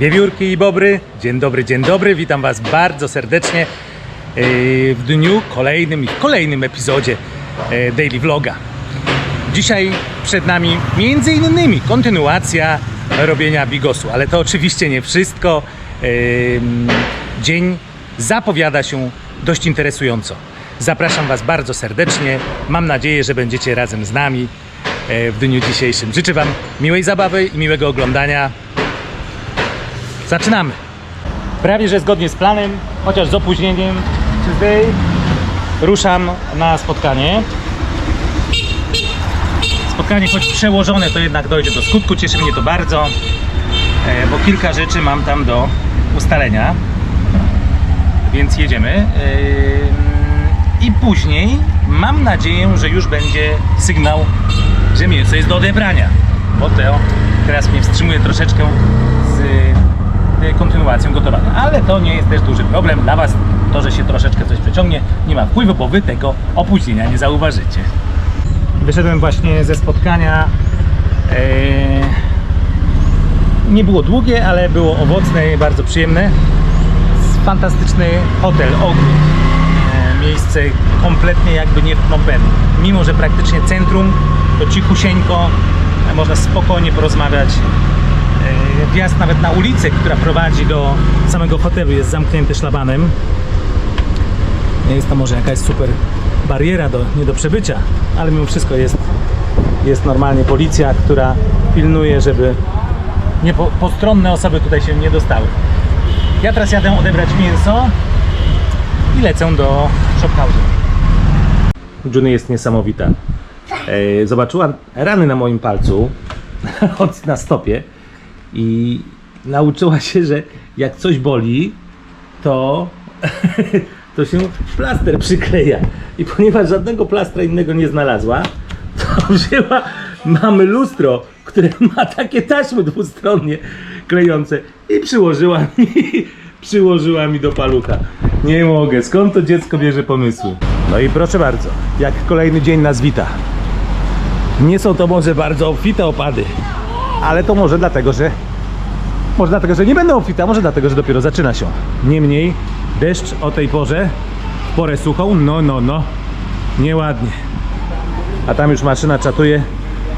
Wiewiórki i bobry, dzień dobry, dzień dobry, witam Was bardzo serdecznie yy, w dniu kolejnym i kolejnym epizodzie yy, Daily Vloga. Dzisiaj przed nami między innymi kontynuacja robienia bigosu, ale to oczywiście nie wszystko. Yy, Dzień zapowiada się dość interesująco. Zapraszam Was bardzo serdecznie. Mam nadzieję, że będziecie razem z nami e, w dniu dzisiejszym. Życzę Wam miłej zabawy i miłego oglądania. Zaczynamy. Prawie że zgodnie z planem, chociaż z opóźnieniem, Tuesday ruszam na spotkanie. Spotkanie choć przełożone, to jednak dojdzie do skutku. Cieszy mnie to bardzo, e, bo kilka rzeczy mam tam do ustalenia. Więc jedziemy. Yy, I później mam nadzieję, że już będzie sygnał, że mięso jest do odebrania. Bo to teraz mnie wstrzymuje troszeczkę kontynuacją gotowania. Ale to nie jest też duży problem dla Was. To, że się troszeczkę coś przeciągnie, nie ma wpływu, bo Wy tego opóźnienia nie zauważycie. Wyszedłem właśnie ze spotkania. Yy, nie było długie, ale było owocne i bardzo przyjemne fantastyczny hotel, ogród. E, Miejsce kompletnie jakby nie w Phnom Penh. Mimo, że praktycznie centrum, to cichusieńko, można spokojnie porozmawiać. Wjazd nawet na ulicę, która prowadzi do samego hotelu jest zamknięty szlabanem. Nie jest to może jakaś super bariera do, nie do przebycia, ale mimo wszystko jest, jest normalnie policja, która pilnuje, żeby nie po, postronne osoby tutaj się nie dostały. Ja teraz jadę odebrać mięso i lecę do Shophouse'u. Juny jest niesamowita. E, zobaczyła rany na moim palcu na stopie i nauczyła się, że jak coś boli, to, to się plaster przykleja. I ponieważ żadnego plastra innego nie znalazła, to wzięła, mamy lustro, które ma takie taśmy dwustronnie klejące i przyłożyła mi, przyłożyła mi do palucha. Nie mogę, skąd to dziecko bierze pomysły? No i proszę bardzo, jak kolejny dzień nas wita. Nie są to może bardzo obfite opady, ale to może dlatego, że może dlatego, że nie będą obfite, a może dlatego, że dopiero zaczyna się. Niemniej deszcz o tej porze, w porę suchą, no, no, no, nieładnie. A tam już maszyna czatuje,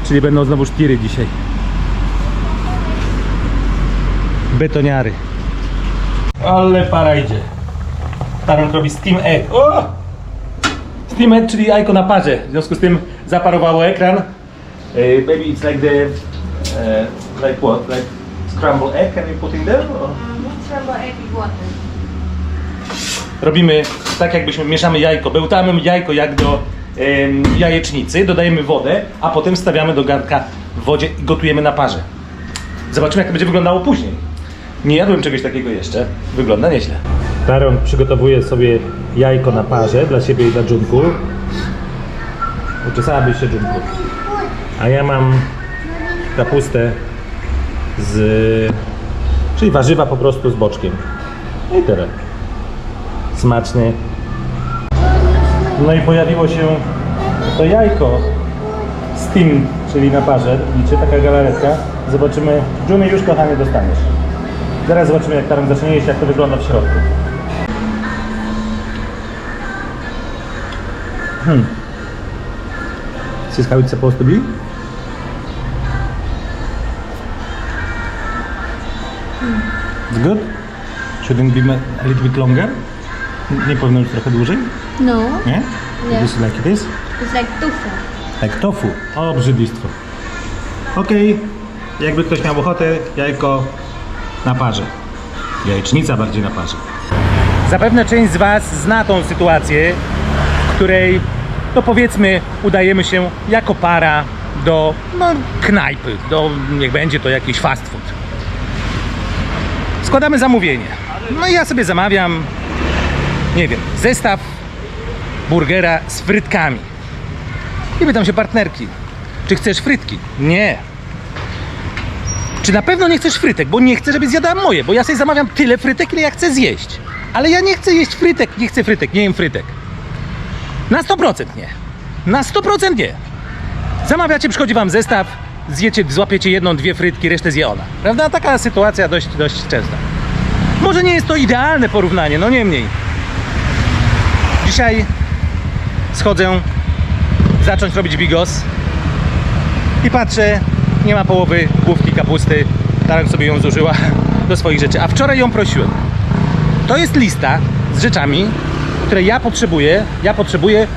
czyli będą znowu sztiry dzisiaj. Betoniary. Ale para idzie. Tarant robi steam egg. O! Steam egg, czyli jajko na parze. W związku z tym zaparowało ekran. Maybe it's like the... Uh, like what? Like scrambled egg can you put in there? Or? Scrambled egg with water. robimy tak jakbyśmy mieszamy jajko, bełtamy jajko jak do em, jajecznicy, dodajemy wodę, a potem stawiamy do garnka w wodzie i gotujemy na parze. Zobaczymy jak to będzie wyglądało później. Nie jadłem czegoś takiego jeszcze. Wygląda nieźle. Taron przygotowuje sobie jajko na parze dla siebie i dla Junku. Uczesałabyś się Junku. A ja mam kapustę z... czyli warzywa po prostu z boczkiem. I tyle smaczny. No i pojawiło się to jajko Steam, czyli na parze, liczy, taka galaretka. Zobaczymy, Juny już kochanie dostaniesz. Zaraz zobaczymy jak tam zacznie jeść, jak to wygląda w środku. Hmm. This is how it's supposed to It's good? Shouldn't be a little bit longer? Nie powinno być trochę dłużej? No, Nie? Nie. This is like this? it's like tofu. Jak tofu. O, brzydlistwo. Okej. Jakby ktoś miał ochotę, jajko na parze. Jajecznica bardziej na parze. Zapewne część z Was zna tą sytuację, w której, no powiedzmy, udajemy się jako para do no, knajpy, do, niech będzie to jakiś fast food. Składamy zamówienie. No i ja sobie zamawiam, nie wiem, zestaw burgera z frytkami. I pytam się partnerki, czy chcesz frytki? Nie. Czy na pewno nie chcesz frytek? Bo nie chcę, żeby zjadała moje, bo ja sobie zamawiam tyle frytek, ile ja chcę zjeść. Ale ja nie chcę jeść frytek, nie chcę frytek, nie jem frytek. Na 100% nie. Na 100% nie. Zamawiacie, przychodzi wam zestaw, zjecie, złapiecie jedną, dwie frytki, resztę zje ona. Prawda? Taka sytuacja dość, dość częsta. Może nie jest to idealne porównanie, no niemniej. Dzisiaj schodzę zacząć robić bigos i patrzę, nie ma połowy główki kapusty. Tarek sobie ją zużyła do swoich rzeczy, a wczoraj ją prosiłem. To jest lista z rzeczami, które ja potrzebuję, ja potrzebuję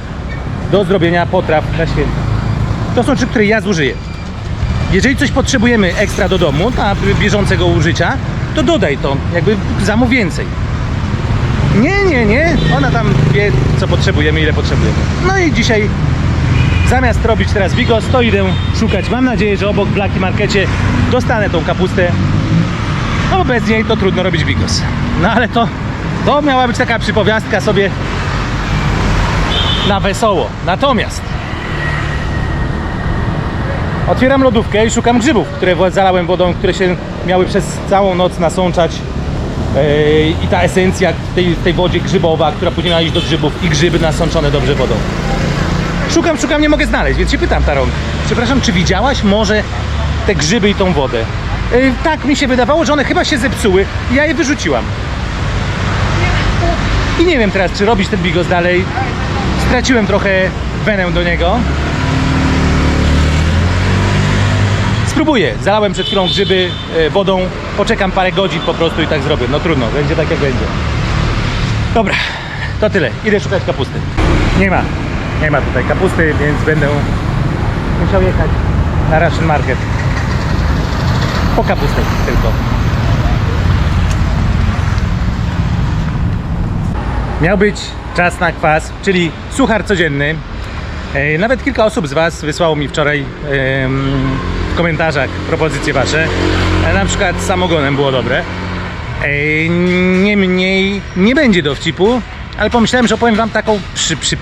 do zrobienia potraw na święta. To są rzeczy, które ja zużyję. Jeżeli coś potrzebujemy ekstra do domu, na bieżącego użycia, to dodaj to, jakby zamów więcej. Nie, nie, nie, ona tam wie, co potrzebujemy, ile potrzebujemy. No i dzisiaj zamiast robić teraz bigos, to idę szukać. Mam nadzieję, że obok w Blaki Markecie dostanę tą kapustę. No bo bez niej to trudno robić bigos. No ale to, to miała być taka przypowiastka sobie na wesoło. Natomiast otwieram lodówkę i szukam grzybów, które zalałem wodą, które się miały przez całą noc nasączać. I ta esencja w tej, tej wodzie grzybowa, która później miała iść do grzybów i grzyby nasączone dobrze wodą. Szukam, szukam, nie mogę znaleźć, więc się pytam Tarong. Przepraszam, czy widziałaś może te grzyby i tą wodę? Tak mi się wydawało, że one chyba się zepsuły i ja je wyrzuciłam. I nie wiem teraz, czy robić ten bigos dalej. Straciłem trochę wenę do niego. Spróbuję. Zalałem przed chwilą grzyby e, wodą. Poczekam parę godzin po prostu i tak zrobię. No trudno, będzie tak jak będzie. Dobra, to tyle. Idę szukać kapusty. Nie ma. Nie ma tutaj kapusty, więc będę musiał jechać na Russian Market. Po kapustę tylko. Miał być czas na kwas, czyli suchar codzienny. E, Nawet kilka osób z Was wysłało mi wczoraj em, w komentarzach propozycje Wasze. E, Na przykład samogonem było dobre. E, Niemniej nie będzie dowcipu, ale pomyślałem, że opowiem Wam taką, przy, przy,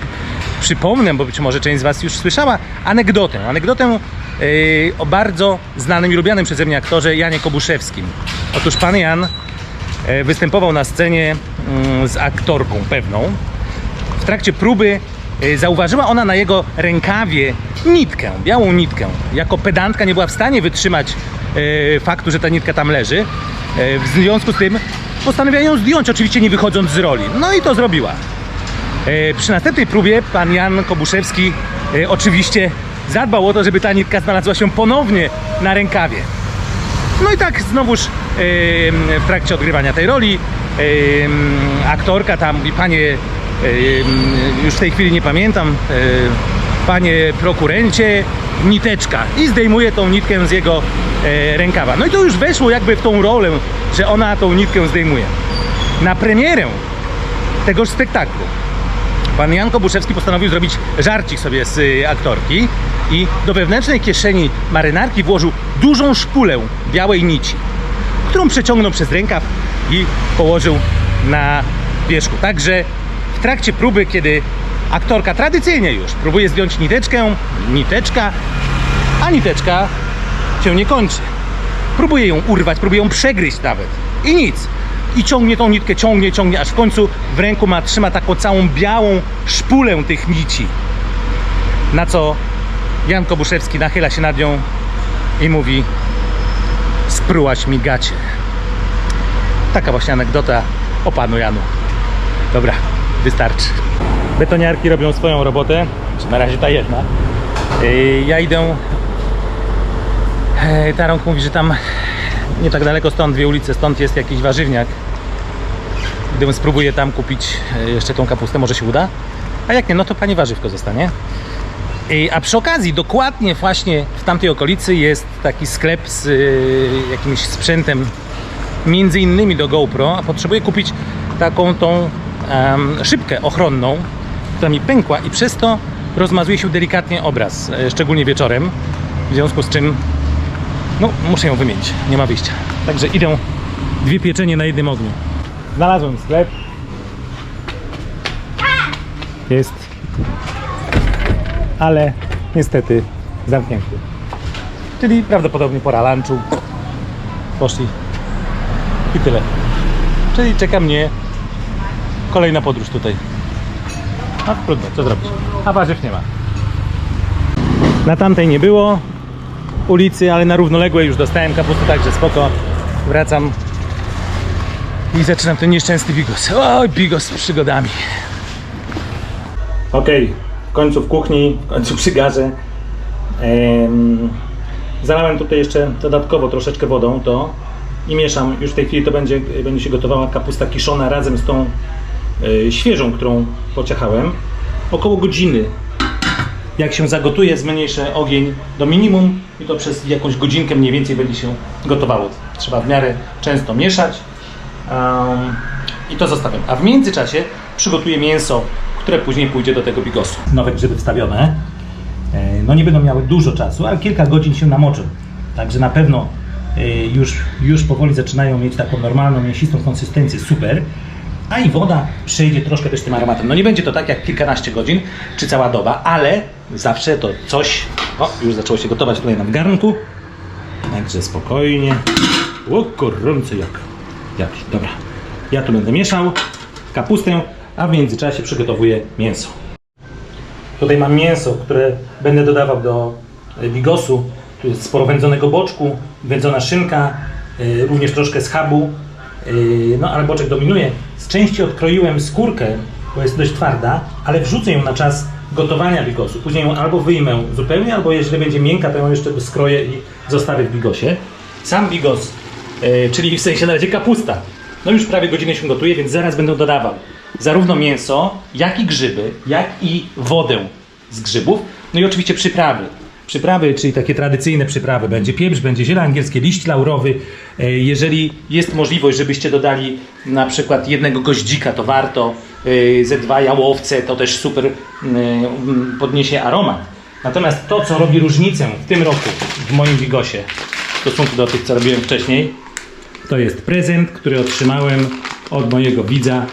przypomnę, bo być może część z Was już słyszała, anegdotę. Anegdotę e, o bardzo znanym i lubianym przeze mnie aktorze Janie Kobuszewskim. Otóż Pan Jan występował na scenie mm, z aktorką pewną. W trakcie próby zauważyła ona na jego rękawie nitkę, białą nitkę. Jako pedantka nie była w stanie wytrzymać e, faktu, że ta nitka tam leży. E, w związku z tym postanowiła ją zdjąć, oczywiście nie wychodząc z roli. No i to zrobiła. E, Przy następnej próbie pan Jan Kobuszewski e, oczywiście zadbał o to, żeby ta nitka znalazła się ponownie na rękawie. No i tak znowuż em, w trakcie odgrywania tej roli aktorka tam mówi, panie, już w tej chwili nie pamiętam, e, panie prokurencie, niteczka i zdejmuje tą nitkę z jego e, rękawa. No i to już weszło jakby w tą rolę, że ona tą nitkę zdejmuje. Na premierę tegoż spektaklu pan Jan Kobuszewski postanowił zrobić żarcik sobie z y, aktorki i do wewnętrznej kieszeni marynarki włożył dużą szpulę białej nici, którą przeciągnął przez rękaw i położył na wierzchu. Także w trakcie próby, kiedy aktorka tradycyjnie już próbuje zdjąć niteczkę, niteczka, a niteczka się nie kończy. Próbuje ją urwać, próbuje ją przegryźć nawet. I nic. I ciągnie tą nitkę, ciągnie, ciągnie, aż w końcu w ręku ma, trzyma taką całą białą szpulę tych nici. Na co Jan Kobuszewski nachyla się nad nią i mówi sprułaś mi gacie. Taka właśnie anegdota o panu Janu. Dobra, wystarczy. Betoniarki robią swoją robotę, na razie ta jedna. Yy, Ja idę Ej, Tarąg mówi, że tam nie tak daleko stąd, dwie ulice stąd jest jakiś warzywniak. Gdybym spróbuję tam kupić e, jeszcze tą kapustę, może się uda. A jak nie, no to pani warzywko zostanie. A przy okazji, dokładnie właśnie w tamtej okolicy jest taki sklep z y, jakimś sprzętem, między innymi do GoPro, a potrzebuję kupić taką tą em, szybkę ochronną, która mi pękła i przez to rozmazuje się delikatnie obraz, e, szczególnie wieczorem. W związku z czym no, muszę ją wymienić, nie ma wyjścia. Także idę dwie pieczenie na jednym ogniu. Znalazłem sklep. Jest. Ale niestety zamknięty. Czyli prawdopodobnie pora lunchu. Poszli. I tyle. Czyli czeka mnie kolejna podróż tutaj. No trudno, co zrobić. A warzyw nie ma. Na tamtej nie było, ulicy, ale na równoległej już dostałem kapustę, także spoko. Wracam i zaczynam ten nieszczęsny bigos. Oj, bigos z przygodami. Okej, w końcu w kuchni, w końcu przy garze. Em, zalałem tutaj jeszcze dodatkowo troszeczkę wodą to i mieszam. Już w tej chwili to będzie, będzie się gotowała kapusta kiszona razem z tą świeżą, którą pociachałem. Około godziny. Jak się zagotuje, zmniejszę ogień do minimum i to przez jakąś godzinkę mniej więcej będzie się gotowało. Trzeba w miarę często mieszać. Um, I to zostawiam. A w międzyczasie przygotuję mięso, które później pójdzie do tego bigosu. Nowe grzyby wstawione. E, No nie będą miały dużo czasu, ale kilka godzin się namoczą. Także na pewno e, już, już powoli zaczynają mieć taką normalną, mięsistą konsystencję. Super. A i woda przejdzie troszkę też tym aromatem. No nie będzie to tak jak kilkanaście godzin, czy cała doba, ale zawsze to coś... O, już zaczęło się gotować tutaj na garnku. Także spokojnie. O, gorący jak. Jak, dobra. Ja tu będę mieszał kapustę, a w międzyczasie przygotowuję mięso. Tutaj mam mięso, które będę dodawał do e, bigosu. Tu jest sporo wędzonego boczku, wędzona szynka, e, również troszkę schabu. e, No ale boczek dominuje. Części odkroiłem skórkę, bo jest dość twarda, ale wrzucę ją na czas gotowania bigosu. Później ją albo wyjmę zupełnie, albo jeżeli będzie miękka, to ją jeszcze skroję i zostawię w bigosie. Sam bigos, e, czyli w sensie na razie kapusta. No już prawie godzinę się gotuje, więc zaraz będę dodawał zarówno mięso, jak i grzyby, jak i wodę z grzybów. No i oczywiście przyprawy. Przyprawy, czyli takie tradycyjne przyprawy. Będzie pieprz, będzie ziele angielskie, liść laurowy. E, Jeżeli jest możliwość, żebyście dodali na przykład jednego goździka, to warto. E, Ze dwa jałowce, to też super e, m, podniesie aromat. Natomiast to, co robi różnicę w tym roku w moim bigosie w stosunku do tych, co robiłem wcześniej, to jest prezent, który otrzymałem od mojego widza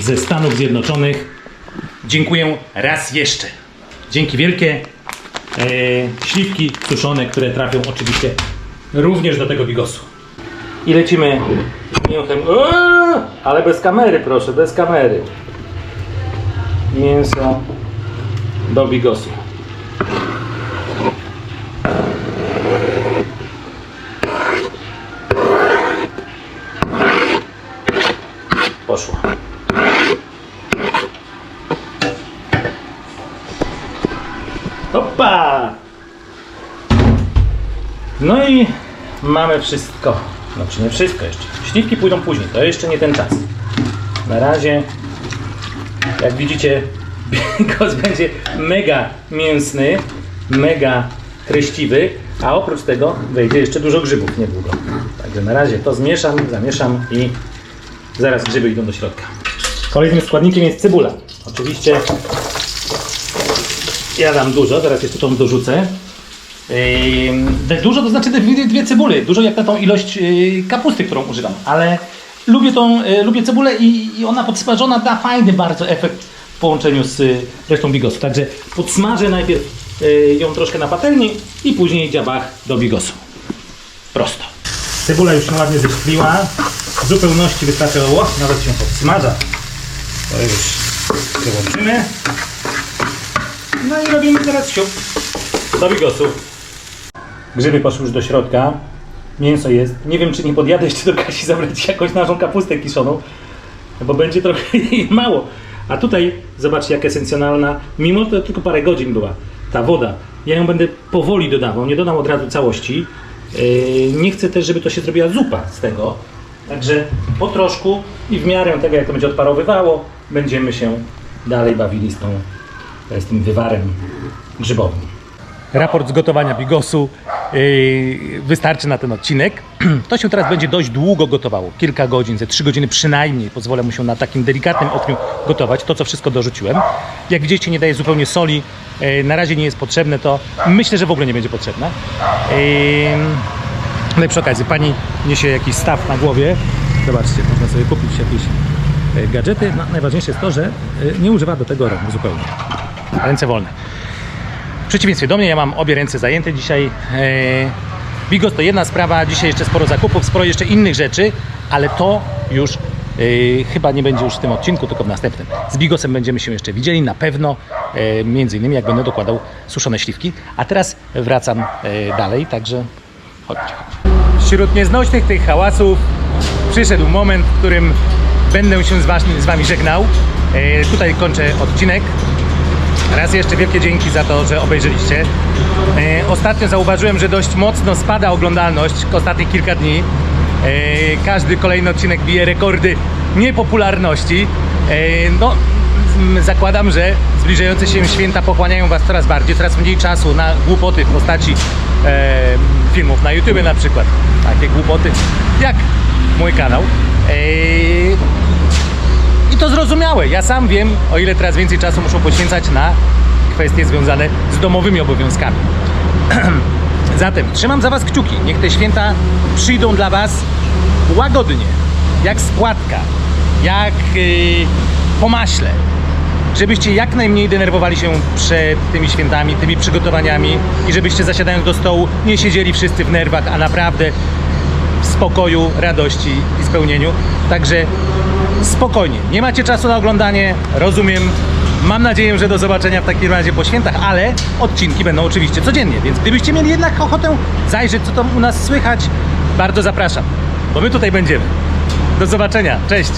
ze Stanów Zjednoczonych. Dziękuję raz jeszcze. Dzięki wielkie. E, śliwki suszone, które trafią oczywiście również do tego bigosu. I lecimy mięchem. Eee, ale bez kamery, proszę, bez kamery. Mięso do bigosu. Poszło. No i mamy wszystko. Znaczy nie wszystko jeszcze. Śliwki pójdą później, to jeszcze nie ten czas. Na razie, jak widzicie, bigos będzie mega mięsny, mega treściwy, a oprócz tego wejdzie jeszcze dużo grzybów niedługo. Także na razie to zmieszam, zamieszam i zaraz grzyby idą do środka. Kolejnym składnikiem jest cebula. Oczywiście ja dam dużo, zaraz jeszcze tą dorzucę. Yy, dużo to znaczy dwie, dwie cebule, dużo jak na tą ilość yy, kapusty, którą używam, ale lubię tą, yy, lubię cebulę i, i ona podsmażona da fajny bardzo efekt w połączeniu z yy, resztą bigosu. Także podsmażę najpierw yy, ją troszkę na patelni i później dziabach do bigosu. Prosto. Cebula już się ładnie zeszkliła. W zupełności wystarczyło, nawet się podsmaża. To już wyłączymy. No i robimy teraz siup do bigosu. Grzyby poszły już do środka. Mięso jest. Nie wiem, czy nie podjadę jeszcze do Kasi zabrać jakąś naszą kapustę kiszoną, bo będzie trochę jej mało. A tutaj, zobaczcie jak esencjonalna, mimo to tylko parę godzin była ta woda. Ja ją będę powoli dodawał, nie dodam od razu całości. Yy, nie chcę też, żeby to się zrobiła zupa z tego. Także po troszku i w miarę tego, jak to będzie odparowywało, będziemy się dalej bawili z, tą, z tym wywarem grzybowym. Raport z gotowania bigosu wystarczy na ten odcinek. To się teraz będzie dość długo gotowało. Kilka godzin, ze trzy godziny przynajmniej. Pozwolę mu się na takim delikatnym ogniu gotować. To, co wszystko dorzuciłem. Jak widzicie, nie daję zupełnie soli. Yy, na razie nie jest potrzebne to. Myślę, że w ogóle nie będzie potrzebne. Yy, no i przy okazji, pani niesie jakiś staw na głowie. Zobaczcie, można sobie kupić jakieś gadżety. No, najważniejsze jest to, że nie używa do tego rąk zupełnie. Ręce wolne. Przeciwieństwie do mnie, ja mam obie ręce zajęte dzisiaj. E, Bigos to jedna sprawa, dzisiaj jeszcze sporo zakupów, sporo jeszcze innych rzeczy, ale to już Yy, chyba nie będzie już w tym odcinku, tylko w następnym. Z Bigosem będziemy się jeszcze widzieli, na pewno, yy, między innymi jak będę dokładał suszone śliwki. A teraz wracam dalej, także chodźcie. Wśród nieznośnych tych hałasów przyszedł moment, w którym będę się z wami, z wami żegnał. Tutaj kończę odcinek. Raz jeszcze wielkie dzięki za to, że obejrzeliście. E, ostatnio zauważyłem, że dość mocno spada oglądalność ostatnich kilka dni. E, każdy kolejny odcinek bije rekordy niepopularności. E, no, zakładam, że zbliżające się święta pochłaniają Was coraz bardziej, coraz mniej czasu na głupoty w postaci filmów na YouTube na przykład. Takie głupoty jak mój kanał. I to zrozumiałe. Ja sam wiem, o ile teraz więcej czasu muszą poświęcać na kwestie związane z domowymi obowiązkami. Zatem trzymam za Was kciuki. Niech te święta przyjdą dla Was łagodnie, jak spłatka, jak yy, po maśle. Żebyście jak najmniej denerwowali się przed tymi świętami, tymi przygotowaniami i żebyście zasiadając do stołu nie siedzieli wszyscy w nerwach, a naprawdę w spokoju, radości i spełnieniu. Także spokojnie. Nie macie czasu na oglądanie, rozumiem. Mam nadzieję, że do zobaczenia w takim razie po świętach, ale odcinki będą oczywiście codziennie, więc gdybyście mieli jednak ochotę zajrzeć, co tam u nas słychać, bardzo zapraszam, bo my tutaj będziemy. Do zobaczenia, cześć!